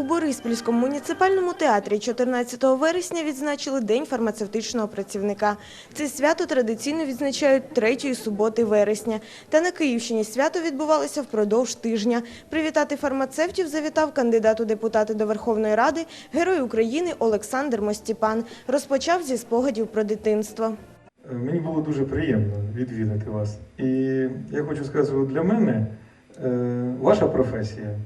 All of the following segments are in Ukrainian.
У Бориспільському муніципальному театрі 14 вересня відзначили День фармацевтичного працівника. Це свято традиційно відзначають третьої суботи вересня. Та на Київщині свято відбувалося впродовж тижня. Привітати фармацевтів завітав кандидат у депутати до Верховної Ради, герой України Олександр Мостіпан. Розпочав зі спогадів про дитинство. Мені було дуже приємно відвідати вас. І я хочу сказати, для мене е, ваша професія.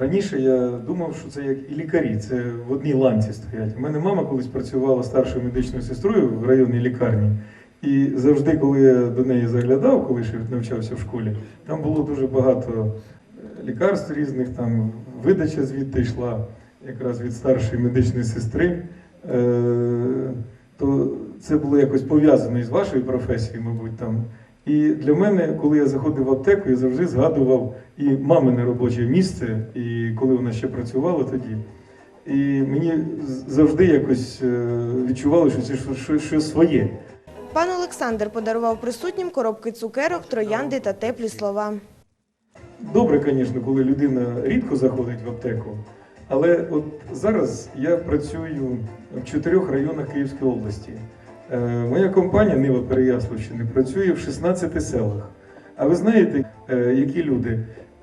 Раніше я думав, що це як і лікарі, це в одній ланці стоять. У мене мама колись працювала старшою медичною сестрою в районній лікарні. І завжди, коли я до неї заглядав, коли ще навчався в школі, там було дуже багато е, лікарств різних, там видача звідти йшла якраз від старшої медичної сестри. Е, то це було якось пов'язано із вашою професією, мабуть, там. І для мене, коли я заходив в аптеку, я завжди згадував і мамине робоче місце, і коли вона ще працювала тоді. І мені завжди якось е, відчувало, що це щось, своє. Пан Олександр подарував присутнім коробки цукерок, троянди та теплі слова. Добре, звісно, коли людина рідко заходить в аптеку, але от зараз я працюю в чотирьох районах Київської області. Е, Моя компанія Нива Переяславщини працює в 16 селах. А ви знаєте, е, які люди?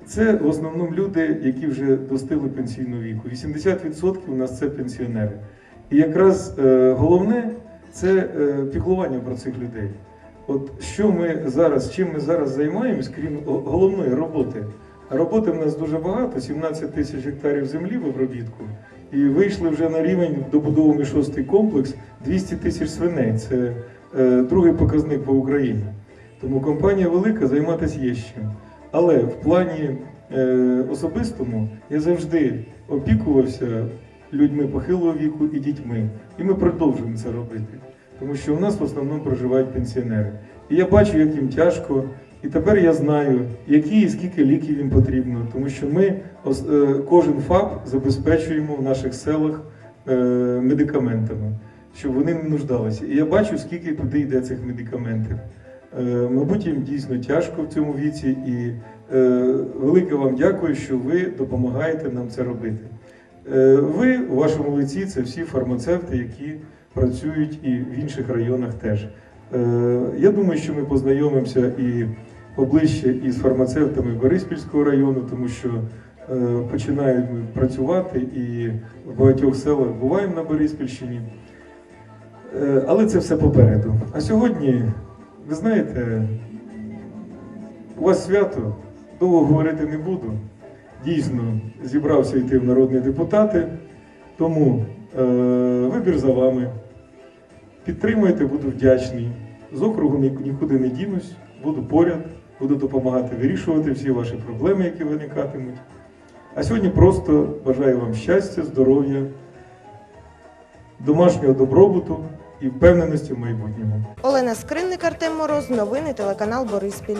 Це в основному люди, які вже достигли пенсійного віку. 80% у нас це пенсіонери. І якраз е, головне це піклування про цих людей. От що ми зараз, чим ми зараз займаємось, крім головної роботи. Роботи в нас дуже багато, 17 тисяч гектарів землі в обробітку. І вийшли вже на рівень добудовуємо шостий комплекс 200 тисяч свиней. Це е, другий показник по Україні. Тому компанія велика, займатися є чим. Але в плані е, особистому я завжди опікувався людьми похилого віку і дітьми. І ми продовжуємо це робити. Тому що у нас в основному проживають пенсіонери. І я бачу, як їм тяжко. І тепер я знаю, які і скільки ліків їм потрібно, тому що ми е, кожен ФАП забезпечуємо в наших селах медикаментами, щоб вони не нуждалися. І я бачу, скільки туди йде цих медикаментів. Е, Мабуть, їм дійсно тяжко в цьому віці, і е, велике вам дякую, що ви допомагаєте нам це робити. Е, Ви у вашому лиці це всі фармацевти, які працюють і в інших районах теж. Е, Я думаю, що ми познайомимося і поближче із фармацевтами Бориспільського району, тому що е, починають працювати і в багатьох селах буваємо на Бориспільщині. Е, Але це все попереду. А сьогодні, ви знаєте, у вас свято, довго говорити не буду. Дійсно, зібрався йти в народні депутати, тому е, вибір за вами. Підтримуйте, буду вдячний. З округу нікуди не дінусь, буду поряд, буду допомагати вирішувати всі ваші проблеми, які виникатимуть. А сьогодні просто бажаю вам щастя, здоров'я, домашнього добробуту і впевненості в майбутньому. Олена Скринник, Артем Мороз. Новини телеканал Бориспіль.